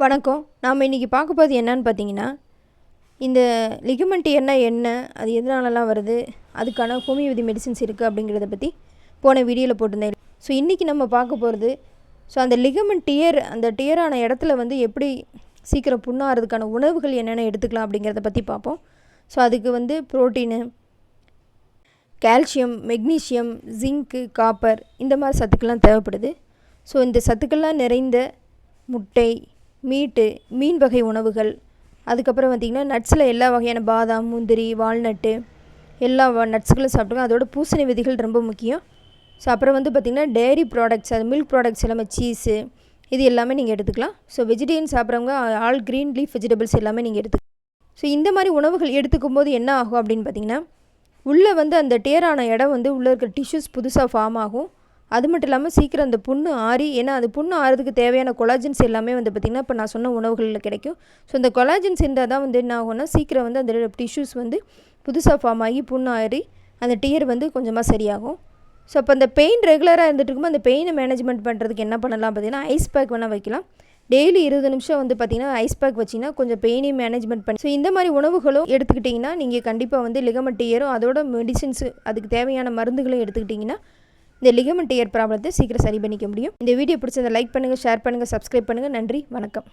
வணக்கம். நாம் இன்றைக்கி பார்க்க போகிறது என்னன்னு பார்த்தீங்கன்னா இந்த லிகமெண்ட் என்ன என்ன அது எதனாலலாம் வருது அதுக்கான ஹோமியோபதி மெடிசின்ஸ் இருக்குது அப்படிங்கிறத பற்றி போன வீடியோவில் போட்டிருந்தேன். ஸோ இன்றைக்கி நம்ம பார்க்க போகிறது ஸோ அந்த லிகமெண்ட் டியர் அந்த டியரான இடத்துல வந்து எப்படி சீக்கிரம் புண்ணாகிறதுக்கான உணவுகள் என்னென்ன எடுத்துக்கலாம் அப்படிங்கிறத பற்றி பார்ப்போம். ஸோ அதுக்கு வந்து protein calcium magnesium zinc copper இந்த மாதிரி சத்துக்கள்லாம் தேவைப்படுது. ஸோ இந்த சத்துக்கள்லாம் நிறைந்த முட்டை மீட்டு மீன் வகை உணவுகள் அதுக்கப்புறம் பார்த்திங்கன்னா நட்ஸில் எல்லா வகையான பாதாம் முந்திரி வால்நட்டு எல்லா நட்ஸுகளும் சாப்பிட்டுங்க அதோட பூசணி விதிகள் ரொம்ப முக்கியம். ஸோ அப்புறம் வந்து பார்த்திங்கன்னா டெய்ரி ப்ராடக்ட்ஸ் அது மில்க் ப்ராடக்ட்ஸ் எல்லாமே சீஸு இது எல்லாமே நீங்கள் எடுத்துக்கலாம். ஸோ வெஜிடேரியன் சாப்பிட்றவங்க ஆல் க்ரீன் லீஃப் வெஜிடபிள்ஸ் எல்லாமே நீங்கள் எடுத்துக்கலாம் ஸோ இந்த மாதிரி உணவுகள் எடுத்துக்கும் போது என்ன ஆகும் அப்படின்னு பார்த்திங்கன்னா உள்ளே வந்து அந்த டேரான இடம் வந்து உள்ளே இருக்கிற டிஷ்யூஸ் புதுசாக ஃபார்ம் ஆகும். அது மட்டும் இல்லாமல் சீக்கிரம் அந்த புண்ணு ஆறி ஏன்னா அது புண்ணு ஆறதுக்கு தேவையான கொலாஜன்ஸ் எல்லாமே வந்து பார்த்திங்கன்னா இப்போ நான் சொன்ன உணவுகளில் கிடைக்கும். ஸோ இந்த கொலாஜன்ஸ் இருந்தால் தான் வந்து என்ன ஆகும்னா சீக்கிரம் வந்து அந்த டிஷ்யூஸ் வந்து புதுசாக ஃபார்ம் ஆகி புண்ணு ஆறி அந்த டியர் வந்து கொஞ்சமாக சரியாகும். ஸோ அப்போ அந்த பெயின் ரெகுலராக இருந்துட்டு இருக்கும்போது அந்த பெயினை மேனேஜ்மெண்ட் பண்ணுறதுக்கு என்ன பண்ணலாம் பார்த்தீங்கன்னா ஐஸ் பேக் வேணால் வைக்கலாம். டெய்லி இருபது நிமிஷம் வந்து பார்த்திங்கன்னா ஐஸ் பேக் வச்சிங்கன்னா கொஞ்சம் பெயினையும் மேனேஜ்மெண்ட் பண்ணி ஸோ இந்த மாதிரி உணவுகளும் எடுத்துக்கிட்டிங்கன்னா நீங்கள் கண்டிப்பாக வந்து லிகமெண்ட் டியரும் அதோட மெடிசின்ஸு அதுக்கு தேவையான மருந்துகளும் எடுத்துக்கிட்டிங்கன்னா இந்த லிகமெண்ட் டியர் ப்ராப்ளத்தை சீக்கிரம் சரி பண்ணிக்க முடியும். இந்த வீடியோ பிடிச்சதை லைக் பண்ணுங்கள் ஷேர் பண்ணுங்கள் சப்ஸ்கிரைப் பண்ணுங்கள் நன்றி வணக்கம்.